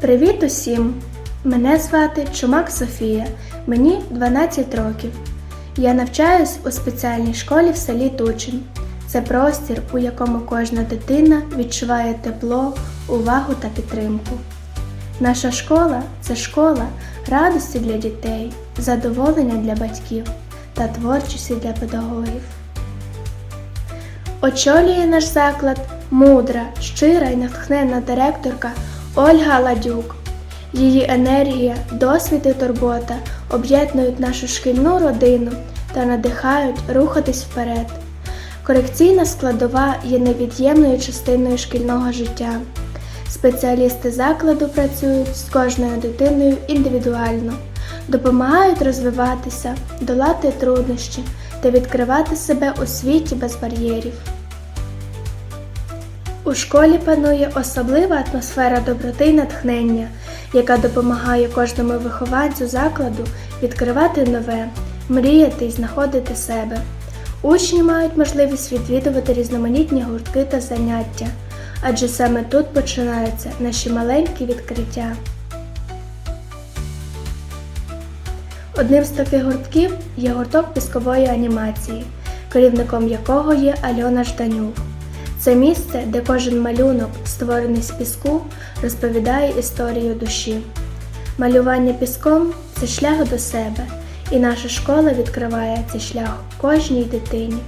Привіт усім! Мене звати Чумак Софія, мені 12 років. Я навчаюсь у спеціальній школі в селі Тучин. Це простір, у якому кожна дитина відчуває тепло, увагу та підтримку. Наша школа це школа радості для дітей, задоволення для батьків та творчості для педагогів. Очолює наш заклад мудра, щира і натхненна директорка Ольга Ладюк. Її енергія, досвід і турбота об'єднують нашу шкільну родину та надихають рухатись вперед. Корекційна складова є невід'ємною частиною шкільного життя. Спеціалісти закладу працюють з кожною дитиною індивідуально, допомагають розвиватися, долати труднощі та відкривати себе у світі без бар'єрів. У школі панує особлива атмосфера доброти й натхнення, яка допомагає кожному вихованцю закладу відкривати нове, мріяти й знаходити себе. Учні мають можливість відвідувати різноманітні гуртки та заняття, адже саме тут починаються наші маленькі відкриття. Одним з таких гуртків є гурток піскової анімації, керівником якого є Альона Жданюк. Це місце, де кожен малюнок, створений з піску, розповідає історію душі. Малювання піском це шлях до себе, і наша школа відкриває цей шлях кожній дитині.